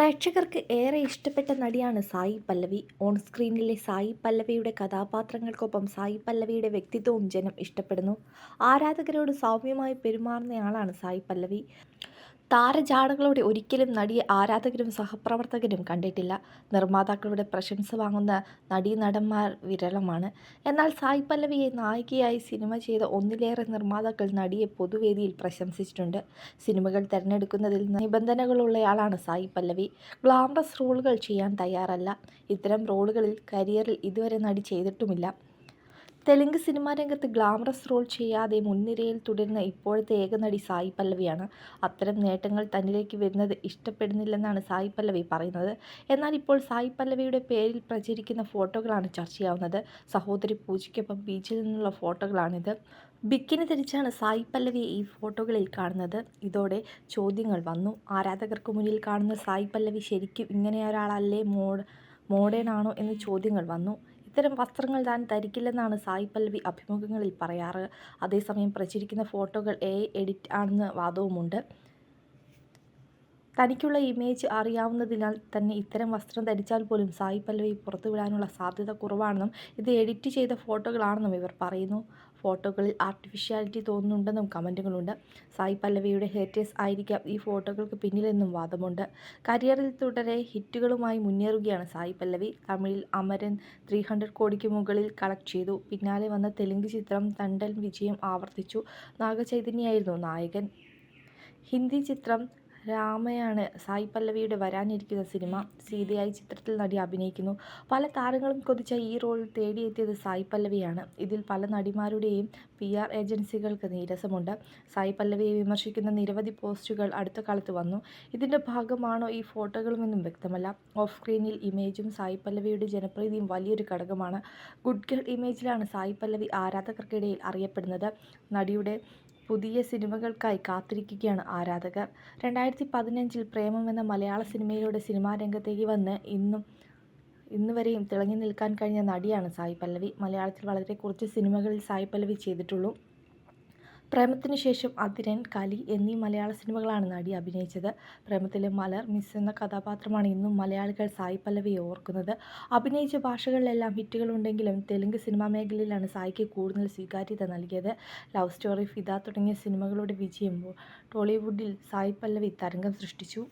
പ്രേക്ഷകർക്ക് ഏറെ ഇഷ്ടപ്പെട്ട നടിയാണ് സായി പല്ലവി. ഓൺ സ്ക്രീനിലെ സായി പല്ലവിയുടെ കഥാപാത്രങ്ങൾക്കൊപ്പം സായി പല്ലവിയുടെ വ്യക്തിത്വവും ജനം ഇഷ്ടപ്പെടുന്നു. ആരാധകരോട് സൗമ്യമായി പെരുമാറുന്നയാളാണ് സായി പല്ലവി. താരജാടകളോടെ ഒരിക്കലും നടിയെ ആരാധകരും സഹപ്രവർത്തകരും കണ്ടിട്ടില്ല. നിർമ്മാതാക്കളുടെ പ്രശംസ വാങ്ങുന്ന നടീനടന്മാർ വിരളമാണ്. എന്നാൽ സായി പല്ലവിയെ നായികയായി സിനിമ ചെയ്ത ഒന്നിലേറെ നിർമ്മാതാക്കൾ നടിയെ പൊതുവേദിയിൽ പ്രശംസിച്ചിട്ടുണ്ട്. സിനിമകൾ തിരഞ്ഞെടുക്കുന്നതിൽ നിബന്ധനകളുള്ളയാളാണ് സായി പല്ലവി. ഗ്ലാമറസ് റോളുകൾ ചെയ്യാൻ തയ്യാറല്ല. ഇത്തരം റോളുകളിൽ കരിയറിൽ ഇതുവരെ നടി ചെയ്തിട്ടുമില്ല. തെലുങ്ക് സിനിമാ രംഗത്ത് ഗ്ലാമറസ് റോൾ ചെയ്യാതെ മുൻനിരയിൽ തുടരുന്ന ഇപ്പോഴത്തെ ഏക നടി സായി പല്ലവിയാണ്. അത്തരം നേട്ടങ്ങൾ തന്നിലേക്ക് വരുന്നത് ഇഷ്ടപ്പെടുന്നില്ലെന്നാണ് സായി പല്ലവി പറയുന്നത്. എന്നാൽ ഇപ്പോൾ സായി പല്ലവിയുടെ പേരിൽ പ്രചരിക്കുന്ന ഫോട്ടോകളാണ് ചർച്ചയാവുന്നത്. സഹോദരി പൂജയ്ക്കൊപ്പം ബീച്ചിൽ നിന്നുള്ള ഫോട്ടോകളാണിത്. ബിക്കിനി ധരിച്ചാണ് സായി പല്ലവിയെ ഈ ഫോട്ടോകളിൽ കാണുന്നത്. ഇതോടെ ചോദ്യങ്ങൾ വന്നു. ആരാധകർക്ക് മുന്നിൽ കാണുന്ന സായി പല്ലവി ശരിക്കും ഇങ്ങനെ ഒരാളല്ലേ മോഡ് മോഡേൺ ആണോ എന്ന് ചോദ്യങ്ങൾ വന്നു. ഇത്തരം വസ്ത്രങ്ങൾ താൻ ധരിക്കില്ലെന്നാണ് സായി പല്ലവി അഭിമുഖങ്ങളിൽ പറയാറ്. അതേസമയം പ്രചരിക്കുന്ന ഫോട്ടോകൾ എ എഡിറ്റ് ആണെന്ന് വാദവുമുണ്ട്. തനിക്കുള്ള ഇമേജ് അറിയാവുന്നതിനാൽ തന്നെ ഇത്തരം വസ്ത്രം ധരിച്ചാൽ പോലും സായി പല്ലവി പുറത്തുവിടാനുള്ള സാധ്യത കുറവാണെന്നും ഇത് എഡിറ്റ് ചെയ്ത ഫോട്ടോകളാണെന്നും ഇവർ പറയുന്നു. ഫോട്ടോകളിൽ ആർട്ടിഫിഷ്യാലിറ്റി തോന്നുന്നുണ്ടെന്നും കമന്റുകളുണ്ട്. സായി പല്ലവിയുടെ ഹേറ്റേഴ്സ് ആയിരിക്കാം ഈ ഫോട്ടോകൾക്ക് പിന്നിലെന്നും വാദമുണ്ട്. കരിയറിൽ തുടരെ ഹിറ്റുകളുമായി മുന്നേറുകയാണ് സായി പല്ലവി. തമിഴിൽ അമരൻ ത്രീ ഹൺഡ്രഡ് കോടിക്ക് മുകളിൽ കളക്ട് ചെയ്തു. പിന്നാലെ വന്ന തെലുങ്ക് ചിത്രം തണ്ടൻ വിജയം ആവർത്തിച്ചു. നാഗചൈതന്യായിരുന്നു നായകൻ. ഹിന്ദി ചിത്രം രാമയാണ് സായി പല്ലവിയുടെ വരാനിരിക്കുന്ന സിനിമ. സീതയായി ചിത്രത്തിൽ നടി അഭിനയിക്കുന്നു. പല താരങ്ങളും കൊതിച്ച ഈ റോൾ തേടിയെത്തിയത് സായി പല്ലവിയാണ്. ഇതിൽ പല നടിമാരുടെയും പി ആർ ഏജൻസികൾക്ക് നീരസമുണ്ട്. സായി പല്ലവിയെ വിമർശിക്കുന്ന നിരവധി പോസ്റ്റുകൾ അടുത്ത കാലത്ത് വന്നു. ഇതിന്റെ ഭാഗമാണോ ഈ ഫോട്ടോകളുമെന്നും വ്യക്തമല്ല. ഓഫ് സ്ക്രീനിൽ ഇമേജും സായി പല്ലവിയുടെ ജനപ്രീതിയും വലിയൊരു ഘടകമാണ്. ഗുഡ് ഗേൾ ഇമേജിലാണ് സായി പല്ലവി ആരാധകർക്കിടയിൽ അറിയപ്പെടുന്നത്. നടിയുടെ പുതിയ സിനിമകൾക്കായി കാത്തിരിക്കുകയാണ് ആരാധകർ. രണ്ടായിരത്തി പതിനഞ്ചിൽ പ്രേമം എന്ന മലയാള സിനിമയിലൂടെ സിനിമാ രംഗത്തേക്ക് വന്ന് ഇന്നും ഇന്നുവരെയും തിളങ്ങി നിൽക്കാൻ കഴിഞ്ഞ നടിയാണ് സായി പല്ലവി. മലയാളത്തിൽ വളരെ കുറച്ച് സിനിമകളിൽ സായി പല്ലവി ചെയ്തിട്ടുള്ളൂ. പ്രേമത്തിനു ശേഷം അതിരൻ കലി എന്നീ മലയാള സിനിമകളാണ് നടി അഭിനയിച്ചത്. പ്രേമത്തിലെ മലർ മിസ് എന്ന കഥാപാത്രമാണ് ഇന്നും മലയാളികൾ സായി പല്ലവിയെ ഓർക്കുന്നത്. അഭിനയിച്ച ഭാഷകളിലെല്ലാം ഹിറ്റുകളുണ്ടെങ്കിലും തെലുങ്ക് സിനിമാ മേഖലയിലാണ് സായിക്ക് കൂടുതൽ സ്വീകാര്യത നൽകിയത്. ലവ് സ്റ്റോറി ഫിദ തുടങ്ങിയ സിനിമകളുടെ വിജയം ടോളിവുഡിൽ സായി പല്ലവി തരംഗം സൃഷ്ടിച്ചു.